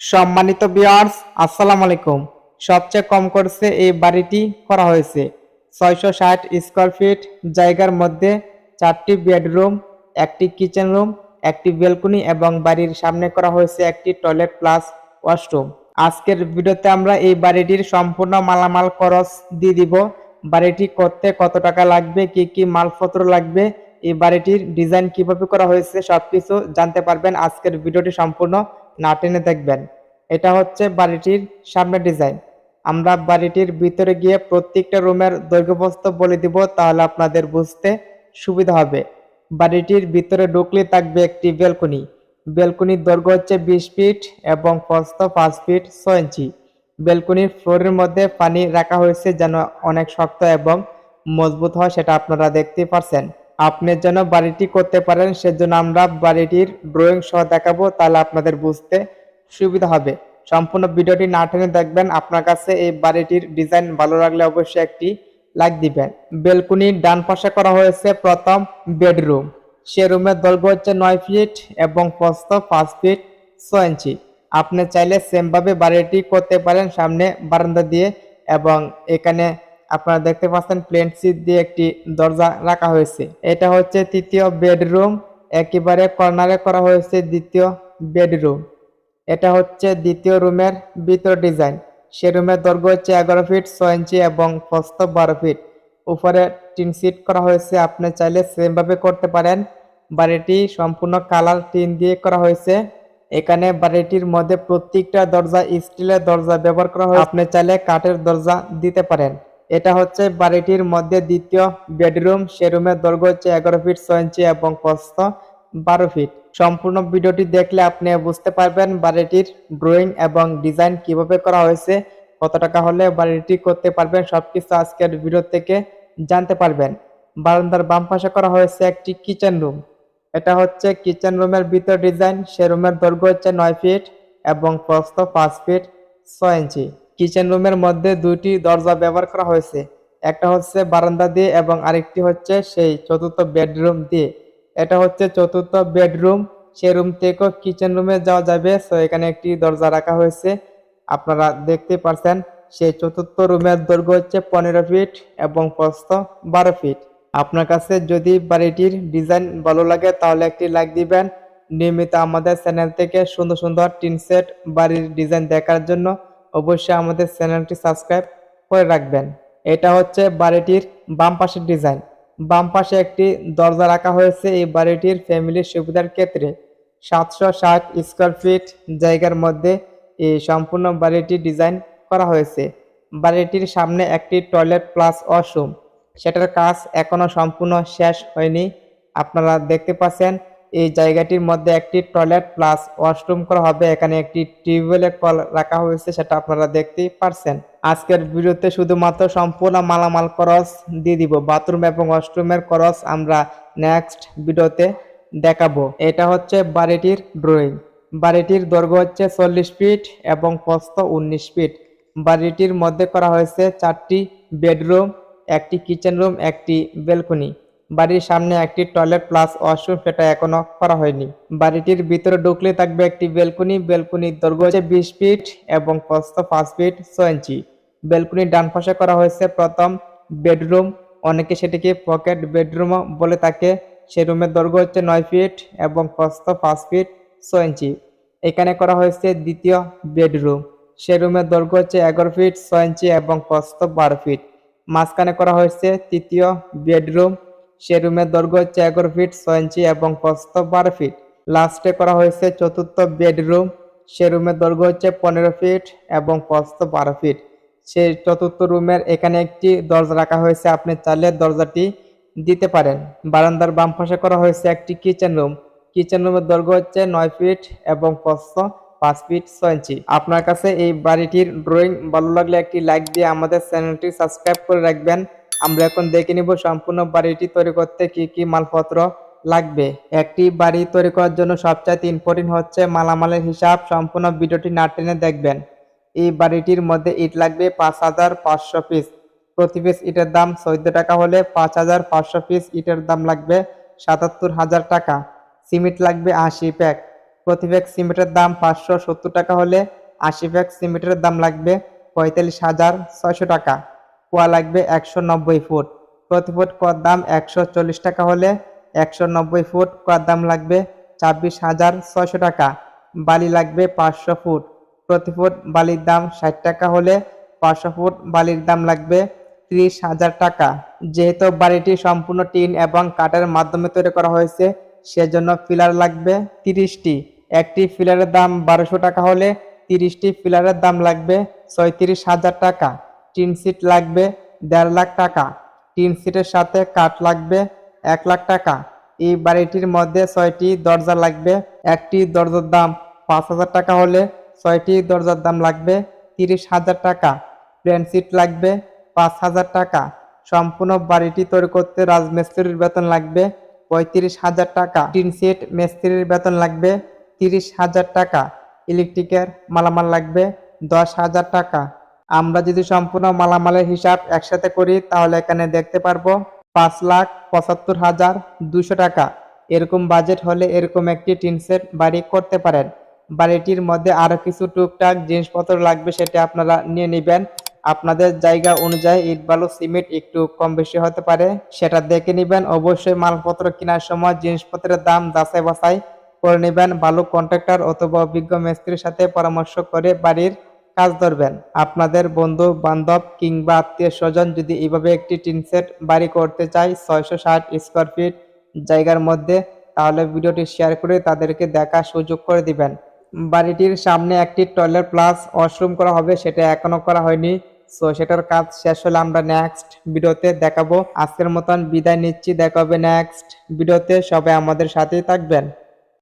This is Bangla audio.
সম্মানিত বিয়ার্স আসসালাম আলাইকুম। সবচেয়ে কম করছে এই বাড়িটি করা হয়েছে। ছয়শো ষাট স্কোয়ার ফিট জায়গার মধ্যে চারটি বেডরুম একটি কিচেন রুম একটি বেলকনি এবং বাড়ির সামনে করা হয়েছে একটি টয়লেট প্লাস ওয়াশরুম আজকের ভিডিওতে আমরা এই বাড়িটির সম্পূর্ণ মালামাল খরচ দিয়ে দিব। বাড়িটি করতে কত টাকা লাগবে, কি কি মালপত্র লাগবে, এই বাড়িটির ডিজাইন কীভাবে করা হয়েছে, সবকিছু জানতে পারবেন। আজকের ভিডিওটি সম্পূর্ণ না টেনে দেখবেন। এটা হচ্ছে বাড়িটির সামনের ডিজাইন। আমরা বাড়িটির ভিতরে গিয়ে প্রত্যেকটা রুমের দৈর্ঘ্যপ্রস্থ বলে দিব, তাহলে আপনাদের বুঝতে সুবিধা হবে। বাড়িটির ভিতরে ঢুকলে থাকবে একটি বেলকনি। বেলকনির দৈর্ঘ্য হচ্ছে বিশ ফিট এবং প্রস্থ পাঁচ ফিট ছ ইঞ্চি। বেলকনির ফ্লোরের মধ্যে পানি রাখা হয়েছে যেন অনেক শক্ত এবং মজবুত হয়, সেটা আপনারা দেখতে পারছেন। আপনি যেন বাড়িটি করতে পারেন, সেজন্য আমরা বাড়িটির ড্রয়িং সহ দেখাবো, তাহলে আপনাদের বুঝতে সুবিধা হবে। সম্পূর্ণ ভিডিওটি না টেনে দেখবেন, আপনার কাছে এই বাড়িটির ডিজাইন ভালো লাগলে অবশ্যই একটি লাইক দিবেন। বেলকুনির ডান পাশে করা হয়েছে প্রথম বেডরুম। সে রুমের দৈর্ঘ্য হচ্ছে নয় ফিট এবং প্রস্থ পাঁচ ফিট ছয় ইঞ্চি। আপনি চাইলে সেমভাবে বাড়িটি করতে পারেন সামনে বারান্দা দিয়ে এবং এখানে আপনারা দেখতে পাচ্ছেন প্লেন সিট দিয়ে একটি দরজা রাখা হয়েছে। এটা হচ্ছে তৃতীয় বেডরুম একেবারে কর্নারে করা হয়েছে দ্বিতীয় বেডরুম এটা হচ্ছে দ্বিতীয় রুমের ভিতর ডিজাইন সে রুমের দৈর্ঘ্য হচ্ছে এগারো ফিট ছয় ইঞ্চি এবং প্রস্থ বারো ফিট উপরে টিন সিট করা হয়েছে, আপনি চাইলে সেমভাবে করতে পারেন। বাড়িটি সম্পূর্ণ কালার টিন দিয়ে করা হয়েছে। এখানে বাড়িটির মধ্যে প্রত্যেকটা দরজা স্টিলের দরজা ব্যবহার করা হয়েছে। আপনি চাইলে কাঠের দরজা দিতে পারেন। এটা হচ্ছে বাড়িটির মধ্যে দ্বিতীয় বেডরুম। সে রুমের দৈর্ঘ্য হচ্ছে এগারো ফিট, ছয় ইঞ্চি এবং প্রস্থ বারো ফিট। সম্পূর্ণ ভিডিওটি দেখলে আপনি বুঝতে পারবেন বাড়িটির ড্রয়িং এবং ডিজাইন কীভাবে করা হয়েছে, কত টাকা হলে বাড়িটি করতে পারবেন, সবকিছু আজকের ভিডিও থেকে জানতে পারবেন। বারান্দার বাম পাশে করা হয়েছে একটি কিচেন রুম। এটা হচ্ছে কিচেন রুমের ভিতর ডিজাইন। সে রুমের দৈর্ঘ্য হচ্ছে নয় ফিট এবং প্রস্থ পাঁচ ফিট, ছয় ইঞ্চি। কিচেন রুমের মধ্যে দুইটি দরজা ব্যবহার করা হয়েছে। একটা হচ্ছে বারান্দা দিয়ে এবং আরেকটি হচ্ছে সেই চতুর্থ বেডরুম দিয়ে। এটা হচ্ছে চতুর্থ বেডরুম। সে রুম থেকেও কিচেন রুমে যাওয়া যাবে। সো, এখানে একটি দরজা রাখা হয়েছে। আপনারা দেখতে পারছেন, সেই চতুর্থ রুমের দৈর্ঘ্য হচ্ছে পনেরো ফিট এবং প্রস্থ বারো ফিট। আপনার কাছে যদি বাড়িটির ডিজাইন ভালো লাগে, তাহলে একটি লাইক দিবেন। নিয়মিত আমাদের চ্যানেল থেকে সুন্দর সুন্দর টিন সেট বাড়ির ডিজাইন দেখার জন্য অবশ্যই আমাদের চ্যানেলটি সাবস্ক্রাইব করে রাখবেন। এটা হচ্ছে বাড়িটির বাম পাশের ডিজাইন। বাম পাশে একটি দরজা রাখা হয়েছে। এই বাড়িটির ফ্যামিলির সুবিধার ক্ষেত্রে সাতশো ষাট স্কোয়ার ফিট জায়গার মধ্যে এই সম্পূর্ণ বাড়িটি ডিজাইন করা হয়েছে। বাড়িটির সামনে একটি টয়লেট প্লাস ওয়াশরুম সেটার কাজ এখনও সম্পূর্ণ শেষ হয়নি। আপনারা দেখতে পাচ্ছেন এই জায়গাটির মধ্যে একটি টয়লেট প্লাস ওয়াশরুম করা হবে। এখানে একটি টিউবওয়েলের কল রাখা হয়েছে, সেটা আপনারা দেখতেই পারছেন। আজকের ভিডিওতে শুধুমাত্র সম্পূর্ণ মালামাল খরচ দিয়ে দিব। বাথরুম এবং ওয়াশরুমের খরচ আমরা নেক্সট ভিডিওতে দেখাবো। এটা হচ্ছে বাড়িটির ড্রয়িং। বাড়িটির দৈর্ঘ্য হচ্ছে চল্লিশ ফিট এবং প্রস্থ উনিশ ফিট। বাড়িটির মধ্যে করা হয়েছে চারটি বেডরুম, একটি কিচেন রুম, একটি বেলকনি বাড়ির সামনে একটি টয়লেট প্লাস ওয়াশরুম সেটা এখনও করা হয়নি। বাড়িটির ভিতরে ঢুকলে থাকবে একটি বেলকনি। বেলকনির দৈর্ঘ্য হচ্ছে বিশ ফিট এবং প্রস্থ পাঁচ ফিট ছয় ইঞ্চি। বেলকনির ডান পাশে করা হয়েছে প্রথম বেডরুম। অনেকে সেটিকে পকেট বেডরুমও বলে থাকে। সে রুমের দৈর্ঘ্য হচ্ছে নয় ফিট এবং প্রস্থ পাঁচ ফিট ছ ইঞ্চি। এখানে করা হয়েছে দ্বিতীয় বেডরুম। সে রুমের দৈর্ঘ্য হচ্ছে এগারো ফিট ছ ইঞ্চি এবং প্রস্থ বারো ফিট। মাঝখানে করা হয়েছে তৃতীয় বেডরুম। সে রুমের দৈর্ঘ্য হচ্ছে এগারো ফিট, ছয় ইঞ্চি এবং প্রস্থ বারো ফিট। লাস্টে করা হয়েছে চতুর্থ বেডরুম। সে রুমের দৈর্ঘ্য হচ্ছে পনেরো ফিট এবং প্রস্থ বারো ফিট। সেই চতুর্থ রুমের এখানে একটি দরজা রাখা হয়েছে। আপনি চাইলে দরজাটি দিতে পারেন। বারান্দার বাম পাশে করা হয়েছে একটি কিচেন রুম। কিচেন রুমের দৈর্ঘ্য হচ্ছে নয় ফিট এবং প্রস্থ পাঁচ ফিট, ছয় ইঞ্চি। আপনার কাছে এই বাড়িটির ড্রয়িং ভালো লাগলে একটি লাইক দিয়ে আমাদের চ্যানেলটি সাবস্ক্রাইব করে রাখবেন। আমরা এখন দেখে নিব সম্পূর্ণ বাড়িটি তৈরি করতে কি কি মালপত্র লাগবে। একটি বাড়ি তৈরি করার জন্য সবচাইতে ইম্পর্টেন্ট হচ্ছে মালামালের হিসাব। সম্পূর্ণ ভিডিওটি না টেনে দেখবেন। এই বাড়িটির মধ্যে ইট লাগবে পাঁচ হাজার পাঁচশো পিস প্রতি পিস ইটের দাম চোদ্দ টাকা হলে পাঁচ হাজার পাঁচশো পিস ইটের দাম লাগবে সাতাত্তর হাজার টাকা। সিমেন্ট লাগবে আশি প্যাক প্রতি ব্যাগ সিমেন্টের দাম পাঁচশো সত্তর টাকা হলে আশি প্যাক সিমেন্টের দাম লাগবে পঁয়তাল্লিশ হাজার ছয়শো টাকা। কুয়া লাগবে একশো নব্বই ফুট। প্রতি ফুট কুয়ার দাম একশো চল্লিশ টাকা হলে একশো নব্বই ফুট কুয়ার দাম লাগবে ছাব্বিশ হাজার ছয়শো টাকা। বালি লাগবে পাঁচশো ফুট। প্রতি ফুট বালির দাম ষাট টাকা হলে পাঁচশো ফুট বালির দাম লাগবে ত্রিশ হাজার টাকা। যেহেতু বাড়িটি সম্পূর্ণ টিন এবং কাঠের মাধ্যমে তৈরি করা হয়েছে, সেজন্য পিলার লাগবে তিরিশটি। একটি পিলারের দাম বারোশো টাকা হলে তিরিশটি পিলারের দাম লাগবে ছয়ত্রিশ হাজার টাকা। টিন সিট লাগবে, দেড় লাখ টাকা। টিন সিটের সাথে কাঠ লাগবে, এক লাখ টাকা। এই বাড়িটির মধ্যে ছয়টি দরজা লাগবে, একটি দরজার দাম পাঁচ হাজার টাকা হলে ছয়টি দরজার দাম লাগবে তিরিশ হাজার টাকা। প্লেন সিট লাগবে পাঁচ হাজার টাকা। সম্পূর্ণ বাড়িটি তৈরি করতে রাজমিস্ত্রির বেতন লাগবে পঁয়ত্রিশ হাজার টাকা। টিন সিট মিস্ত্রির বেতন লাগবে তিরিশ হাজার টাকা। ইলেকট্রিকের মালামাল লাগবে দশ হাজার টাকা। আমরা যদি সম্পূর্ণ মালামালের হিসাব একসাথে করি, তাহলে এখানে দেখতে পারব পাঁচ লাখ পঁচাত্তর হাজার দুশো টাকা। এরকম বাজেট হলে এরকম একটি টিন সেট বাড়ি করতে পারেন। বাড়িটির মধ্যে আরও কিছু টুকটাক জিনিসপত্র লাগবে সেটা আপনারা নিয়ে নেবেন। আপনাদের জায়গা অনুযায়ী ইট, বালু, সিমেন্ট একটু কম বেশি হতে পারে। সেটা দেখে নেবেন। অবশ্যই মালপত্র কেনার সময় জিনিসপত্রের দাম যাচাই বাছাই করে নেবেন। ভালো কন্ট্রাক্টর অথবা অভিজ্ঞ মিস্ত্রির সাথে পরামর্শ করে বাড়ির কাজ ধরবেন। আপনাদের বন্ধু বান্ধব কিংবা আত্মীয় স্বজন যদি এইভাবে একটি টিন সেট বাড়ি করতে চায় ছয়শো ষাট স্কোয়ার ফিট জায়গার মধ্যে, তাহলে ভিডিওটি শেয়ার করে তাদেরকে দেখার সুযোগ করে দিবেন। বাড়িটির সামনে একটি টয়লেট প্লাস ওয়াশরুম করা হবে, সেটা এখনও করা হয়নি। সো, সেটার কাজ শেষ হলে আমরা নেক্সট ভিডিওতে দেখাবো। আজকের মতন বিদায় নিচ্ছি। দেখা হবে নেক্সট ভিডিওতে। সবাই আমাদের সাথেই থাকবেন।